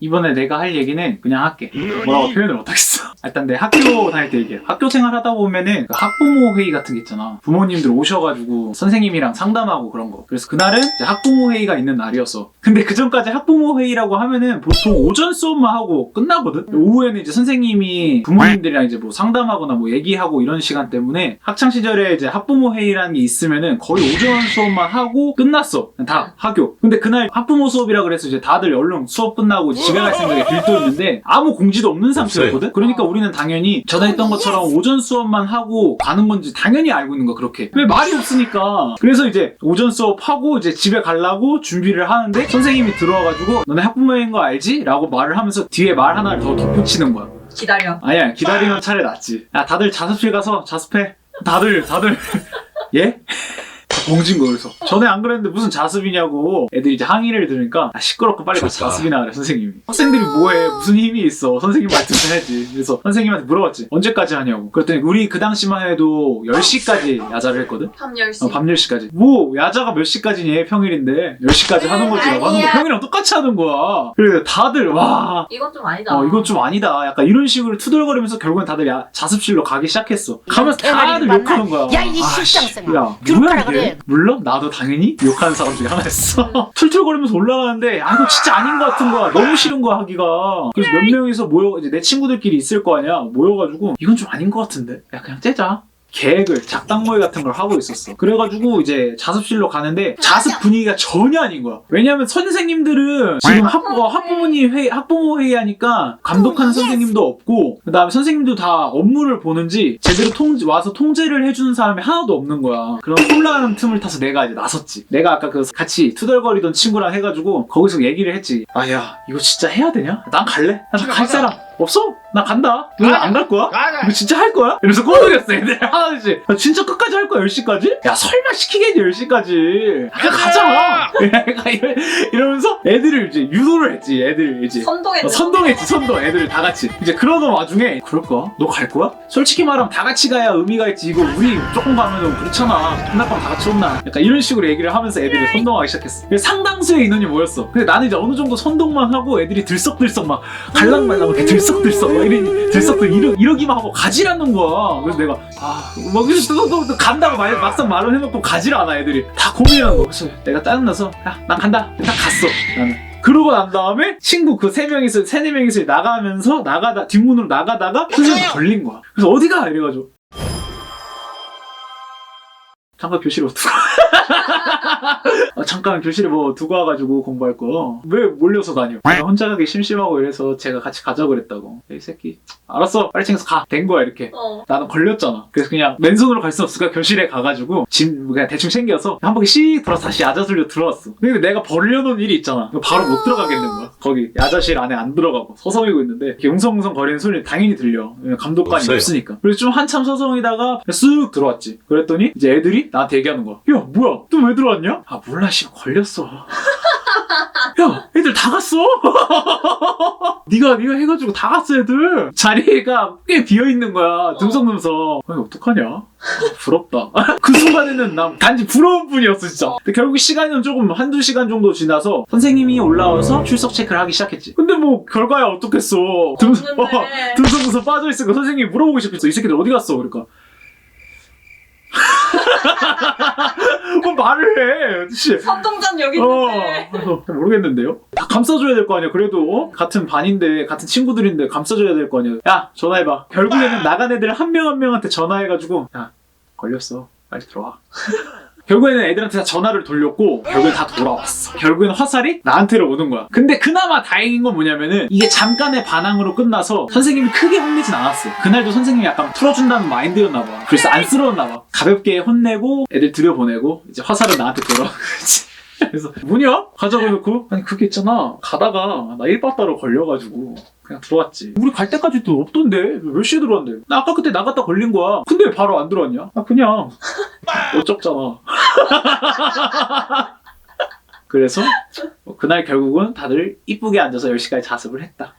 이번에 내가 할 얘기는 그냥 할게. 뭐라고 표현을 못하겠어. 일단 내 학교 다닐 때 얘기해. 학교 생활 하다 보면은 그 학부모 회의 같은 게 있잖아. 부모님들 오셔가지고 선생님이랑 상담하고 그런 거. 그래서 그날은 이제 학부모 회의가 있는 날이었어. 근데 그 전까지 학부모 회의라고 하면은 보통 오전 수업만 하고 끝나거든? 오후에는 이제 선생님이 부모님들이랑 이제 뭐 상담하거나 뭐 얘기하고 이런 시간 때문에 학창 시절에 이제 학부모 회의라는 게 있으면은 거의 오전 수업만 하고 끝났어. 다 학교. 근데 그날 학부모 수업이라 그래서 이제 다들 얼른 수업 끝나고 집에 갈 생각에 들떠있는데 아무 공지도 없는 상태였거든? 그러니까 우리 는 당연히 전화했던 것처럼 오전 수업만 하고 가는 건지 당연히 알고 있는 거 그렇게. 왜 말이 없으니까. 그래서 이제 오전 수업 하고 이제 집에 가려고 준비를 하는데 선생님이 들어와가지고 너네 학부모인 거 알지? 라고 말을 하면서 뒤에 말 하나를 더 덧붙이는 거야. 기다려. 아니야 기다리면 차라리 낫지 야 다들 자습실 가서 자습해 다들 다들 예? 다 봉진 거 그래서 전에 안 그랬는데 무슨 자습이냐고 애들이 이제 항의를 들으니까 아, 시끄럽고 빨리 가서 좋다. 자습이나 그래 선생님이 학생들이 뭐해 무슨 힘이 있어 선생님 말 듣어야지 그래서 선생님한테 물어봤지 언제까지 하냐고 그랬더니 우리 그 당시만 해도 10시까지 야자를 했거든 밤 10시. 어, 밤 10시까지. 뭐, 야자가 몇 시까지니? 평일인데. 10시까지 하는 거지라고 하는 거. 아니야. 평일이랑 똑같이 하는 거야. 그래서 다들, 와, 이건 좀 아니다. 어, 이건 좀 아니다. 약간 이런 식으로 투덜거리면서 결국엔 다들 야, 자습실로 가기 시작했어. 가면서 다들 욕하는 거야. 야, 이 아, 실장생아. 씨, 야, 귤 뭐야 이게? 그래. 물론 나도 당연히 욕하는 사람 중에 하나였어. 툴툴거리면서 올라가는데, 아, 이거 진짜 아닌 것 같은 거야. 너무 싫은 거야, 하기가. 그래서 몇 명이서 모여, 이제 내 친구들끼리 있을 거 아니야. 모여가지고, 이건 좀 아닌 것 같은데? 야, 그냥 째자. 계획을 작당 모의 같은 걸 하고 있었어. 그래가지고 이제 자습실로 가는데 자습 분위기가 전혀 아닌 거야. 왜냐면 선생님들은 지금 학, 어, 학부모님 회의, 학부모 회의하니까 감독하는 선생님도 없고 그다음에 선생님도 다 업무를 보는지 제대로 통 와서 통제를 해주는 사람이 하나도 없는 거야. 그런 혼란한 틈을 타서 내가 이제 나섰지. 내가 아까 그 같이 투덜거리던 친구랑 해가지고 거기서 얘기를 했지. 아야 이거 진짜 해야 되냐? 난 갈래. 난 갈 사람 없어? 나 간다. 너안갈 거야? 이거 진짜 할 거야? 이러면서 꼬드겼어 애들 하나씩. 야, 진짜 끝까지 할 거야 10시까지? 야 설마 시키겠니 10시까지? 그냥 가자 이러- 이러면서 애들을 이제 유도를 했지 애들 이제. 선동했지. 어, 선동했지 선동. 애들을 다 같이. 이제 그러던 와중에 그럴까? 너 갈 거야? 솔직히 말하면 다 같이 가야 의미가 있지. 이거 우리 조금 가면은 그렇잖아. 끝날 밤다 같이 혼나 약간 이런 식으로 얘기를 하면서 애들을 선동하기 시작했어. 상당수의 인원이 모였어. 근데 나는 이제 어느 정도 선동만 하고 애들이 들썩들썩 막 갈랑말랑 이렇게 들썩 들썩 막 이러, 들썩들 이러, 이러기만 하고 가지라는 거야. 그래서 내가 아뭐 그래서 또, 또, 또 간다고 말, 막상 말을 해놓고 가지를 않아 애들이. 다 고민하는 거 그래서 내가 짜증나서 야난 간다. 딱 갔어 나는. 그러고 난 다음에 친구 그 세 명이서 세네 명이서 나가면서 나가다 뒷문으로 나가다가 선생님 걸린 거야. 그래서 어디가? 이래가지고. 잠깐 교실에 두고 아, 잠깐 교실에 뭐 두고 와가지고 공부할 거 왜 몰려서 다녀? 내가 혼자 가기 심심하고 이래서 제가 같이 가자 그랬다고 이 새끼 알았어 빨리 챙겨서 가 된 거야 이렇게 어. 나는 걸렸잖아. 그래서 그냥 맨손으로 갈 수 없으니까 교실에 가가지고 짐 그냥 대충 챙겨서 한 바퀴 씩 돌아서 다시 야자실로 들어왔어. 근데 내가 벌려놓은 일이 있잖아. 바로 못 들어가겠는 거야. 거기 야자실 안에 안 들어가고 서성이고 있는데 이렇게 웅성웅성 거리는 소리 당연히 들려. 감독관이 없어요. 없으니까. 그래서 좀 한참 서성이다가 쓱 들어왔지. 그랬더니 이제 애들이 나한테 얘기하는 거야. 야 뭐야? 또 왜 들어왔냐? 아 몰라 씨 걸렸어. 야 애들 다 갔어. 네가 네가 해가지고 다 갔어 애들. 자리가 꽤 비어 있는 거야. 듬성듬성. 아니 어떡하냐? 아, 부럽다. 그 순간에는 난 단지 부러운 뿐이었어 진짜. 근데 결국 시간은 조금 한두 시간 정도 지나서 선생님이 올라와서 출석 체크를 하기 시작했지. 근데 뭐 결과야 어떻겠어. 듬, 어, 없는데. 듬성듬성 빠져 있으니까 선생님이 물어보고 싶었어. 이 새끼들 어디 갔어? 그러니까. 뭐 말을 해. 씨. 선동전 여기 어, 있는데. 그래서 모르겠는데요? 다 감싸줘야 될 거 아니야. 그래도 어? 같은 반인데 같은 친구들인데 감싸줘야 될 거 아니야. 야 전화해봐. 결국에는 나간 애들 한 명 한 명한테 전화해가지고 야 걸렸어. 빨리 들어와. 결국에는 애들한테 다 전화를 돌렸고 결국엔 다 돌아왔어. 결국엔 화살이 나한테로 오는 거야. 근데 그나마 다행인 건 뭐냐면은 이게 잠깐의 반항으로 끝나서 선생님이 크게 혼내진 않았어. 그날도 선생님이 약간 풀어준다는 마인드였나 봐. 그래서 안쓰러웠나 봐. 가볍게 혼내고 애들 들여보내고 이제 화살은 나한테 돌아오지. 그래서 뭐냐? 가자고 해놓고 아니 그게 있잖아 가다가 나 일바따로 걸려가지고 그냥 들어왔지 우리 갈 때까지도 없던데 몇 시에 들어왔는데 나 아까 그때 나갔다 걸린 거야 근데 왜 바로 안 들어왔냐? 아 그냥 어쩌잖아 그래서 뭐 그날 결국은 다들 이쁘게 앉아서 10시까지 자습을 했다